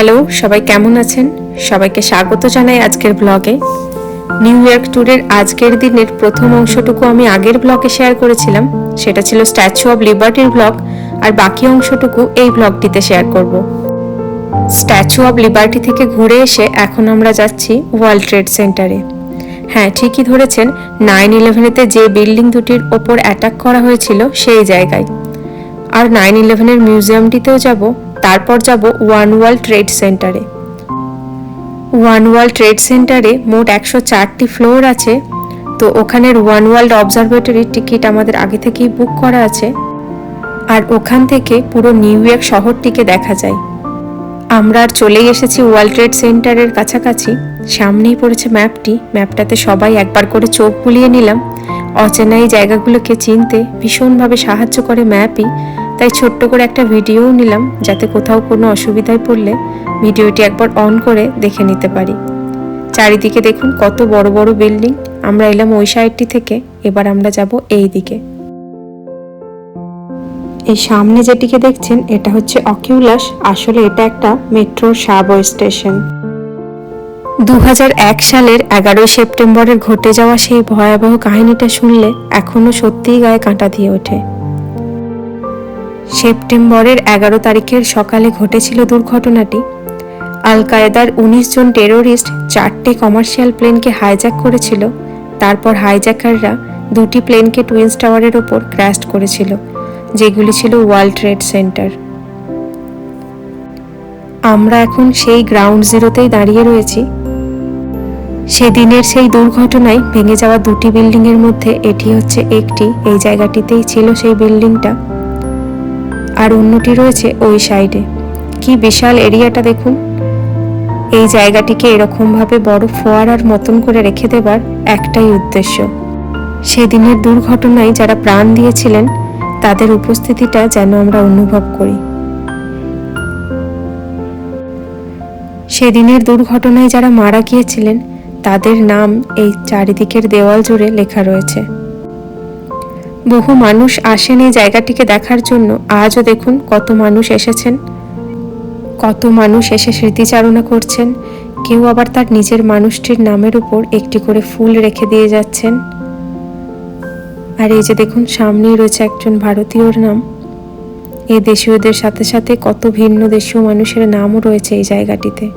Hello, সবাই কেমন আছেন? সবাইকে স্বাগত জানাই আজকের ব্লগে নিউ ইয়র্ক ট্যুরের আজকের দিনের প্রথম অংশটুকু আমি আগের ব্লগে শেয়ার করেছিলাম। সেটা ছিল স্ট্যাচু অব লিবার্টির ব্লগ আর বাকি অংশটুকু এই ব্লগটিতে শেয়ার করব। স্ট্যাচু অব লিবার্টি থেকে ঘুরে এসে এখন আমরা যাচ্ছি ওয়ার্ল্ড ট্রেড সেন্টারে হ্যাঁ ঠিকই ধরেছেন নাইন ইলেভেনেতে যে বিল্ডিং দুটির ওপর অ্যাটাক করা হয়েছিল সেই জায়গায়। আর নাইন ইলেভেনের মিউজিয়ামটিতেও যাব তারপর যাব ওয়ান ওয়ার্ল্ড ট্রেড সেন্টারে ওয়ান ওয়ার্ল্ড ট্রেড সেন্টারে মোট একশো চারটি ফ্লোর আছে। তো ওখানের ওয়ান ওয়ার্ল্ড অবজারভেটরির টিকিট আমাদের আগে থেকেই বুক করা আছে। আর ওখান থেকে পুরো নিউ ইয়র্ক শহরটিকে দেখা যায়। আমরা আর চলেই এসেছি ওয়ার্ল্ড ট্রেড সেন্টারের কাছাকাছি। সামনেই পড়েছে ম্যাপটি ম্যাপটাতে সবাই একবার করে চোখ বুলিয়ে নিলাম। অচেনা এই জায়গাগুলোকে চিনতে ভীষণভাবে সাহায্য করে ম্যাপই তাই ছোট্ট করে একটা ভিডিওও নিলাম যাতে কোথাও কোনো অসুবিধায় পড়লে ভিডিওটি একবার অন করে দেখে নিতে পারি। চারিদিকে দেখুন কত বড় বড় বিল্ডিং। আমরা এলাম ওই সাইডটি থেকে, এবার আমরা যাব এই দিকে। এই সামনে যেটিকে দেখছেন, এটা হচ্ছে অকিউলাস। আসলে এটা একটা মেট্রোর সাবওয়ে স্টেশন। দু হাজার এক সালের এগারোই সেপ্টেম্বরের ঘটে যাওয়া সেই ভয়াবহ কাহিনীটা শুনলে এখনও সত্যিই গায়ে কাঁটা দিয়ে ওঠে। সেপ্টেম্বরের এগারো তারিখের সকালে ঘটেছিল দুর্ঘটনাটি। আল কায়েদার উনিশ জন টেরোরিস্ট চারটে কমার্শিয়াল প্লেনকে হাইজ্যাক করেছিল। তারপর হাইজ্যাকাররা দুটি প্লেনকে টুইন্স টাওয়ারের ওপর ক্র্যাশ করেছিল, যেগুলি ছিল ওয়ার্ল্ড ট্রেড সেন্টার। আমরা এখন সেই গ্রাউন্ড জিরোতেই দাঁড়িয়ে রয়েছি। সেদিনের সেই দুর্ঘটনায় ভেঙে যাওয়া দুটি বিল্ডিংয়ের মধ্যে এটি হচ্ছে একটি। এই জায়গাটিতেই ছিল সেই বিল্ডিংটা। আর অন্যটি রয়েছে ওই সাইডে। কি বিশাল এরিয়াটা দেখুন। এই জায়গাটিকে এরকমভাবে বড় ফোয়ারার মতন করে রেখে দেবার একটাই উদ্দেশ্য। সেদিনের দুর্ঘটনায় যারা প্রাণ দিয়েছিলেন, তাদের উপস্থিতিটা যেন আমরা অনুভব করি। সেদিনের দুর্ঘটনায় যারা মারা গিয়েছিলেন, তাদের নাম এই চারিদিকের দেওয়াল জুড়ে লেখা রয়েছে। বহু মানুষ আসেন এই জায়গাটিকে দেখার জন্য। আজও দেখুন কত মানুষ এসেছেন। কত মানুষ এসে স্মৃতিচারণা করছেন। কেউ আবার তার নিজের মানুষটির নামের উপর একটি করে ফুল রেখে দিয়ে যাচ্ছেন। আর এই যে দেখুন, সামনেই রয়েছে একজন ভারতীয়র নাম। এই দেশীয়দের সাথে সাথে কত ভিন্ন দেশীয় মানুষের নামও রয়েছে এই জায়গাটিতে।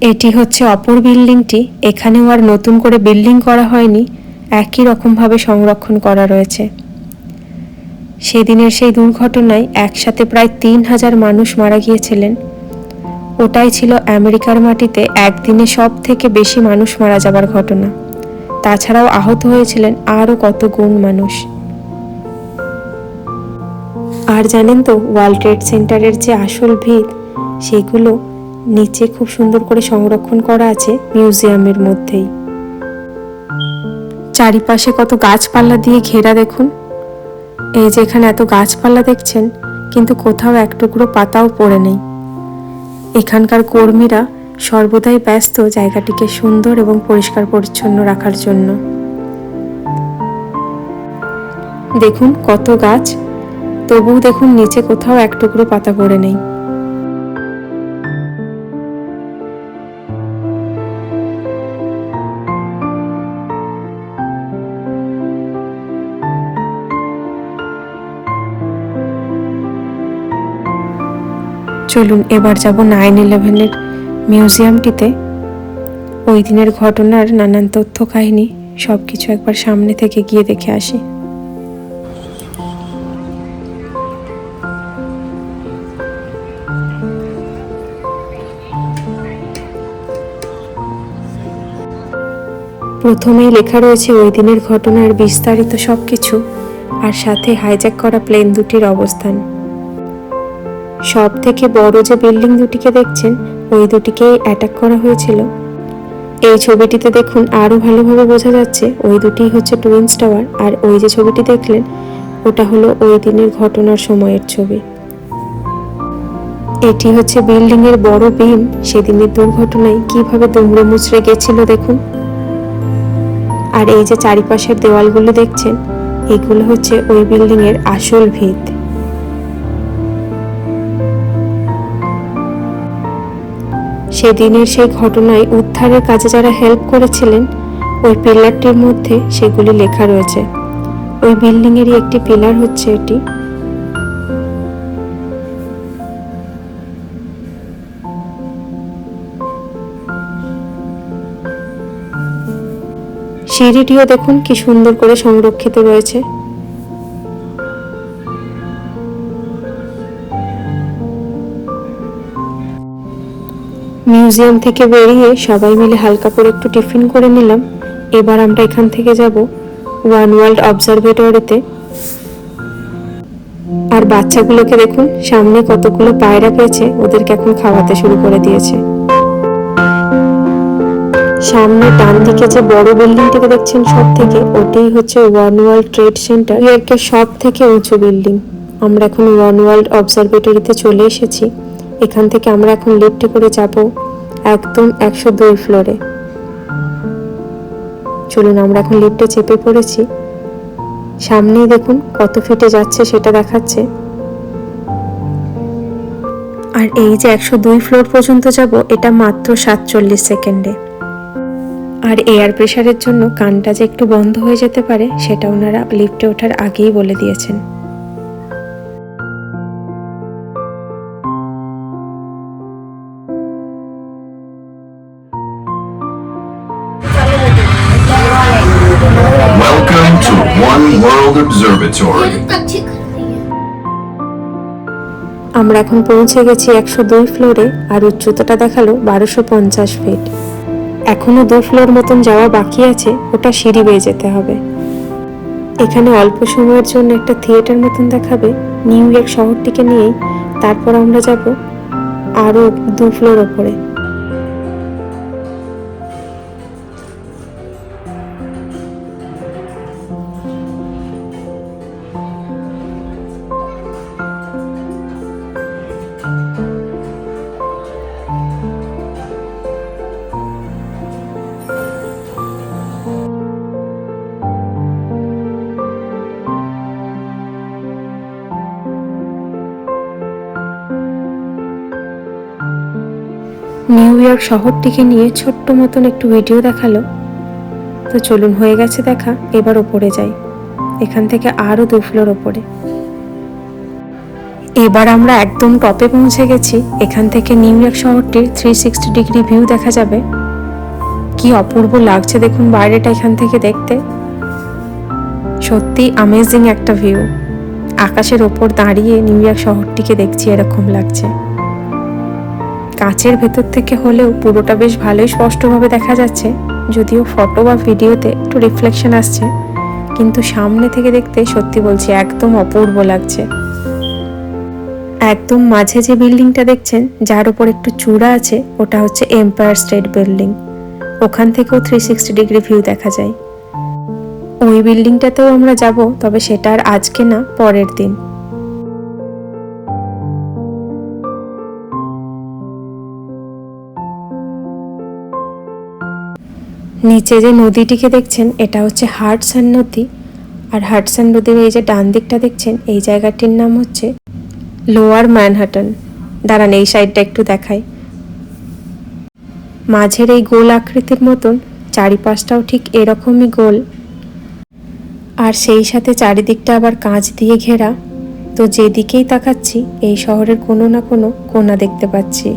এটি হচ্ছে অপর বিল্ডিংটি। এখানেও আর নতুন করে বিল্ডিং করা হয়নি। একই রকমভাবে সংরক্ষণ করা রয়েছে। সেদিনের সেই দুর্ঘটনায় একসাথে প্রায় তিন হাজার মানুষ মারা গিয়েছিলেন। ওটাই ছিল আমেরিকার মাটিতে একদিনে সব থেকে বেশি মানুষ মারা যাবার ঘটনা। তাছাড়াও আহত হয়েছিলেন আরও কত গুণ মানুষ। আর জানেন তো, ওয়ার্ল্ড ট্রেড সেন্টারের যে আসল ভিত, সেগুলো নিচে খুব সুন্দর করে সংরক্ষণ করা আছে মিউজিয়ামের মধ্যেই। চারিপাশে কত গাছপালা দিয়ে ঘেরা দেখুন। এই যে এখানে এত গাছপালা দেখছেন, কিন্তু কোথাও এক টুকরো পাতাও পড়ে নেই। এখানকার কর্মীরা সর্বদাই ব্যস্ত জায়গাটিকে সুন্দর এবং পরিষ্কার পরিচ্ছন্ন রাখার জন্য। দেখুন কত গাছ, তবুও দেখুন নিচে কোথাও এক টুকরো পাতা পড়ে নেই। চলুন, এবার যাব নাইন ইলেভেনের মিউজিয়ামটিতে ওই দিনের ঘটনার নানান তথ্য কাহিনী সব কিছু একবার সামনে থেকে গিয়ে দেখে আসি। প্রথমেই লেখা রয়েছে ওই দিনের ঘটনার বিস্তারিত সব কিছু আর সাথে হাইজ্যাক করা প্লেন দুটির অবস্থান। সব থেকে বড় যে বিল্ডিং দুটিকে দেখছেন, ওই দুটিকেই অ্যাটাক করা হয়েছিল। এই ছবিটিতে দেখুন আরও ভালোভাবে বোঝা যাচ্ছে, ওই দুটি হচ্ছে টুইন্স টাওয়ার আর ওই যে ছবিটি দেখলেন, ওটা হলো ওই দিনের ঘটনার সময়ের ছবি। এটি হচ্ছে বিল্ডিং এর বড় বিম সেদিনের দুর্ঘটনায় কীভাবে দুমড়ে মুচড়ে গেছিল দেখুন। আর এই যে চারিপাশের দেওয়ালগুলো দেখছেন, এগুলো হচ্ছে ওই বিল্ডিং এর আসল ভিত। সেদিনের সেই ঘটনায় উদ্ধারের কাজে যারা হেল্প করেছিলেন, ওই পিলারটির মধ্যে সেগুলি লেখা রয়েছে। ওই বিল্ডিংয়েরই একটি পিলার হচ্ছে এটি। সিঁড়িটিও দেখুন কি সুন্দর করে সংরক্ষিত রয়েছে। মিউজিয়াম থেকে বেরিয়ে সবাই মিলে হালকা করে একটু টিফিন করে নিলাম। এবার আমরা এখান থেকে যাব ওয়ান ওয়ার্ল্ড অবজারভেটরিতে। আর বাচ্চাগুলোকে দেখুন, সামনে কতগুলো পায়রা পেয়েছে, ওদেরকে এখন খাওয়াতে শুরু করে দিয়েছে। সামনে ডান দিকে যে বড় বিল্ডিংটাকে দেখছেন সব থেকে ওটাই হচ্ছে ওয়ান ওয়ার্ল্ড ট্রেড সেন্টার। ইউরোপের সব থেকে উঁচু বিল্ডিং। আমরা এখন ওয়ান ওয়ার্ল্ড অবজারভেটরিতে চলে এসেছি। এখান থেকে আমরা এখন লিফটে করে যাব একদম একশো দুই ফ্লোরে চলুন আমরা এখন লিফটে চেপে পড়েছি। সামনেই দেখুন কত ফিটে যাচ্ছে সেটা দেখাচ্ছে। আর এই যে একশো দুই ফ্লোর পর্যন্ত যাব, এটা মাত্র সাতচল্লিশ সেকেন্ডে আর এয়ার প্রেশারের জন্য কানটা যে একটু বন্ধ হয়ে যেতে পারে, সেটা ওনারা লিফটে ওঠার আগেই বলে দিয়েছেন। আমরা এখন পৌঁছে গেছি একশো দুই ফ্লোরে আর উচ্চতাটা দেখাল বারোশো পঞ্চাশ ফিট এখনও দু ফ্লোর মতন যাওয়া বাকি আছে, ওটা সিঁড়ি বেয়ে যেতে হবে। এখানে অল্প সময়ের জন্য একটা থিয়েটার মতন দেখাবে নিউ ইয়র্ক শহরটিকে নিয়েই। তারপর আমরা যাব আরও দু ফ্লোর ওপরে। নিউ ইয়র্ক শহরটিকে নিয়ে ছোট্ট মতন একটু ভিডিও দেখাল। তো চলুন, হয়ে গেছে দেখা। এবার ওপরে যাই। এখান থেকে আরও দু ফ্লোর ওপরে। এবার আমরা একদম টপে পৌঁছে গেছি। এখান থেকে নিউ ইয়র্ক শহরটির থ্রি সিক্সটি ডিগ্রি ভিউ দেখা যাবে। কি অপূর্ব লাগছে দেখুন বাইরেটা এখান থেকে দেখতে। সত্যি আমেজিং একটা ভিউ আকাশের ওপর দাঁড়িয়ে নিউ ইয়র্ক শহরটিকে দেখছি এরকম লাগছে। কাঁচের ভেতর থেকে হলেও পুরোটা বেশ ভালোই স্পষ্টভাবে দেখা যাচ্ছে, যদিও ফটো বা ভিডিওতে একটু রিফ্লেকশন আসছে। কিন্তু সামনে থেকে দেখতে সত্যি বলছি একদম অপূর্ব লাগছে। একদম মাঝে যে বিল্ডিংটা দেখছেন, যার উপর একটু চূড়া আছে, ওটা হচ্ছে এম্পায়ার স্টেট বিল্ডিং ওখান থেকেও থ্রি সিক্সটি ডিগ্রি ভিউ দেখা যায়। ওই বিল্ডিংটাতেও আমরা যাব, তবে সেটা আর আজকে না, পরের দিন। নিচে যে নদীটিকে দেখছেন, এটা হচ্ছে হার্টসান নদী। আর হার্টসান নদীর এই যে ডান দিকটা দেখছেন, এই জায়গাটির নাম হচ্ছে লোয়ার ম্যানহাটন। দাঁড়ান, এই সাইডটা একটু দেখাই। মাঝের এই গোল আকৃতির মতন চারিপাশটাও ঠিক এরকমই গোল। আর সেই সাথে চারিদিকটা আবার কাঁচ দিয়ে ঘেরা। তো যেদিকেই তাকাচ্ছি, এই শহরের কোনো না কোনো কোনা দেখতে পাচ্ছি।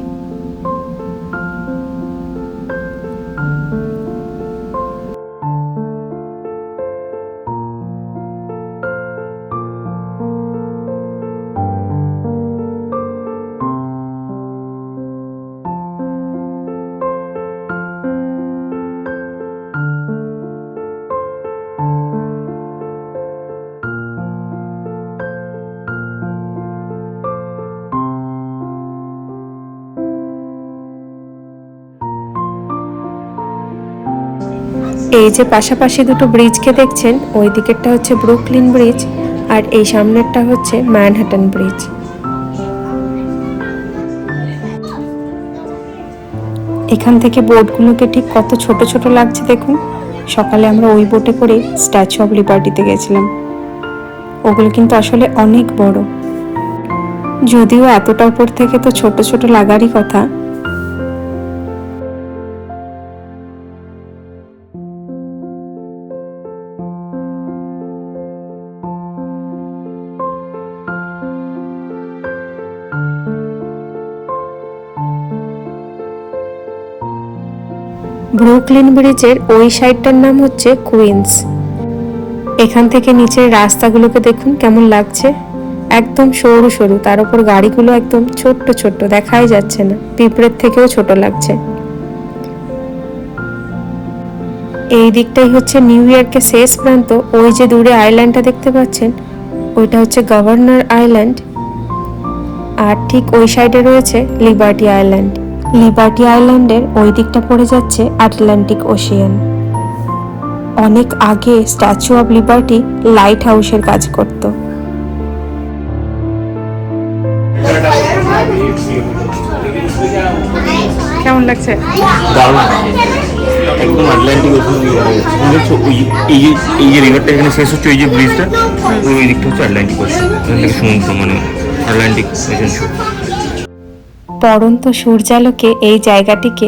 এই যে পাশাপাশি দুটো ব্রিজকে দেখছেন, ওই দিকেরটা হচ্ছে ব্রুকলিন ব্রিজ আর এই সামনেরটা হচ্ছে ম্যানহাটন ব্রিজ। এখান থেকে বোটগুলোকে ঠিক কত ছোট ছোট লাগছে দেখুন। সকালে আমরা ওই বোটে করে স্ট্যাচু অফ লিবার্টিতে গেছিলাম। ওগুলো কিন্তু আসলে অনেক বড়। যদিও এতটা উপর থেকে তো ছোট ছোট লাগারই কথা ব্রুকলিন ব্রিজের ওই সাইডটার নাম হচ্ছে কুইন্স। এখান থেকে নিচের রাস্তাগুলোকে দেখুন কেমন লাগছে। একদম সরু সরু, তার উপর গাড়িগুলো একদম ছোট্ট ছোট্ট, দেখাই যাচ্ছে না, পিঁপড়ের থেকেও ছোট লাগছে। এই দিকটাই হচ্ছে নিউ ইয়র্কের শেষ প্রান্ত, ওই যে দূরে আইল্যান্ডটা দেখতে পাচ্ছেন, ওইটা হচ্ছে গভর্নর আইল্যান্ড, আর ঠিক ওই সাইডে রয়েছে লিবার্টি আইল্যান্ড। লিবার্টি আইল্যান্ডের ওই দিকটা পড়ে যাচ্ছে আটলান্টিক ওশিয়ান। অনেক আগে স্ট্যাচু অফ লিবার্টি লাইট হাউসের কাজ করত। কেমন লাগছে? দারুণ। একদম আটলান্টিক তুমি দেখছ ওই এই যে এই যে রিভারটা এখানে শেষ হচ্ছে ওই যে ব্রিজটা ওই দিকটা হচ্ছে আটলান্টিক থেকে সমুদ্র মানে আটলান্টিক ওশান শো পরন্ত সূর্যালোকে এই জায়গাটিকে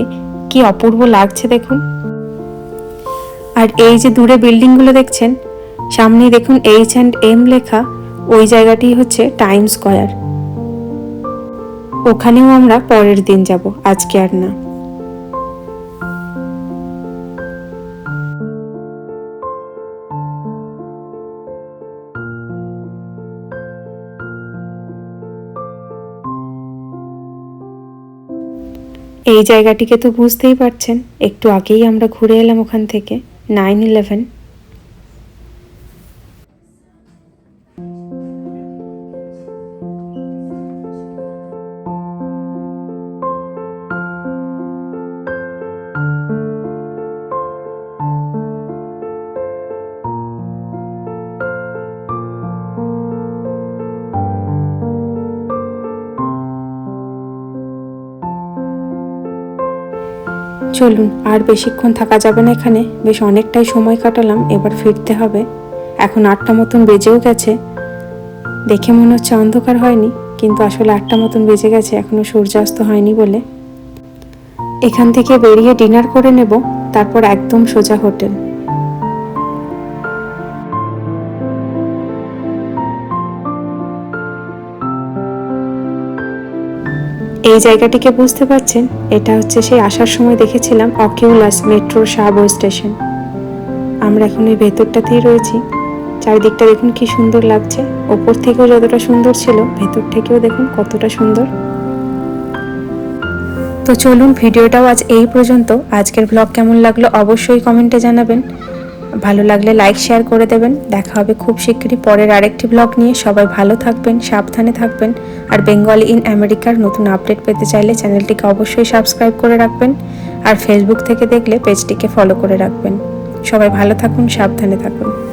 কি অপূর্ব লাগছে দেখুন। আর এই যে দূরে বিল্ডিংগুলো দেখছেন সামনে দেখুন এইচ অ্যান্ড এম লেখা, ওই জায়গাটি হচ্ছে টাইম স্কোয়ার ওখানেও আমরা পরের দিন যাব, আজকে আর না। এই জায়গাটিকে তো বুঝতেই পারছেন একটু আগেই আমরা ঘুরে এলাম ওখান থেকে নাইন ইলেভেন চলুন, আর বেশিক্ষণ থাকা যাবে না এখানে। বেশ অনেকটাই সময় কাটালাম, এবার ফিরতে হবে। এখন আটটা মতন বেজেও গেছে। দেখে মনে হচ্ছে অন্ধকার হয়নি, কিন্তু আসলে আটটা মতন বেজে গেছে এখনও সূর্যাস্ত হয়নি বলে। এখান থেকে বেরিয়ে ডিনার করে নেব, তারপর একদম সোজা হোটেল। এই জায়গাটিকে বুঝতে পারছেন? এটা হচ্ছে সেই আসার সময় দেখেছিলাম অকিউলাস মেট্রোর সাবো স্টেশন। আমরা এখন ওই ভেতরটাতেই রয়েছি। চারিদিকটা দেখুন কি সুন্দর লাগছে। ওপর থেকেও যতটা সুন্দর ছিল, ভেতর থেকেও দেখুন কতটা সুন্দর। তো চলুন, ভিডিওটাও আজ এই পর্যন্ত। আজকের ব্লগ কেমন লাগল অবশ্যই কমেন্টে জানাবেন। ভালো লাগলে লাইক শেয়ার করে দেবেন। দেখা হবে খুব শীঘ্রই পরের আরেকটি ব্লগ নিয়ে। সবাই ভালো থাকবেন, সাবধানে থাকবেন। আর বেঙ্গলি ইন আমেরিকার নতুন আপডেট পেতে চাইলে চ্যানেলটিকে অবশ্যই সাবস্ক্রাইব করে রাখবেন। আর ফেসবুক থেকে দেখলে পেজটিকে ফলো করে রাখবেন। সবাই ভালো থাকুন, সাবধানে থাকুন।